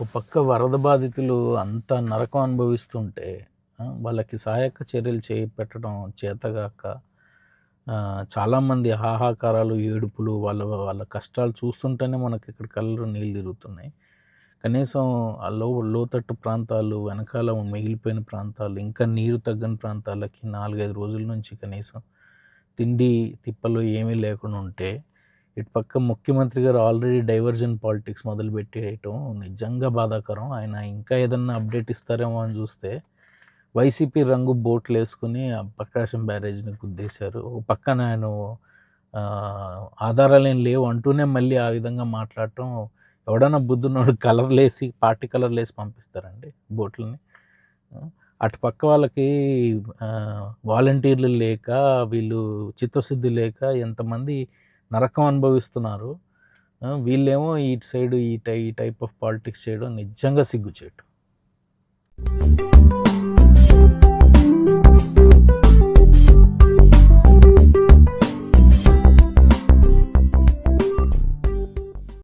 ఒక పక్క వరద బాధితులు అంత నరకం అనుభవిస్తుంటే వాళ్ళకి సహాయక చర్యలు చేపట్టడం చేతగాక చాలామంది హాహాకారాలు ఏడుపులు వాళ్ళ వాళ్ళ కష్టాలు చూస్తుంటేనే మనకి ఇక్కడ కళ్ళు నీళ్ళు తిరుగుతున్నాయి. కనీసం ఆ లో లోతట్టు ప్రాంతాలు వెనకాల మిగిలిపోయిన ప్రాంతాలు ఇంకా నీరు తగ్గని ప్రాంతాలకి నాలుగైదు రోజుల నుంచి కనీసం తిండి తిప్పలు ఏమీ లేకుండా ఉంటే ఇటు పక్క ముఖ్యమంత్రి గారు ఆల్రెడీ డైవర్జన్ పాలిటిక్స్ మొదలుపెట్టేయటం నిజంగా బాధాకరం. ఆయన ఇంకా ఏదన్నా అప్డేట్ ఇస్తారేమో అని చూస్తే వైసీపీ రంగు బోట్లు వేసుకుని ఆ ప్రకాశం బ్యారేజ్ని గుద్దేశారు. ఒక పక్కన ఆయన ఆధారాలు ఏం లేవు అంటూనే మళ్ళీ ఆ విధంగా మాట్లాడటం ఎవడన్నా బుద్ధున్నాడు కలర్లు వేసి పార్టీ కలర్లు వేసి పంపిస్తారండి బోట్లని. అటు పక్క వాళ్ళకి వాలంటీర్లు లేక వీళ్ళు చిత్తశుద్ధి లేక ఎంతమంది నరకం అనుభవిస్తున్నారు. వీళ్ళేమో ఇటు సైడ్ ఈ టై ఈ టైప్ ఆఫ్ పాలిటిక్స్ చేయడం నిజంగా సిగ్గుచేటు.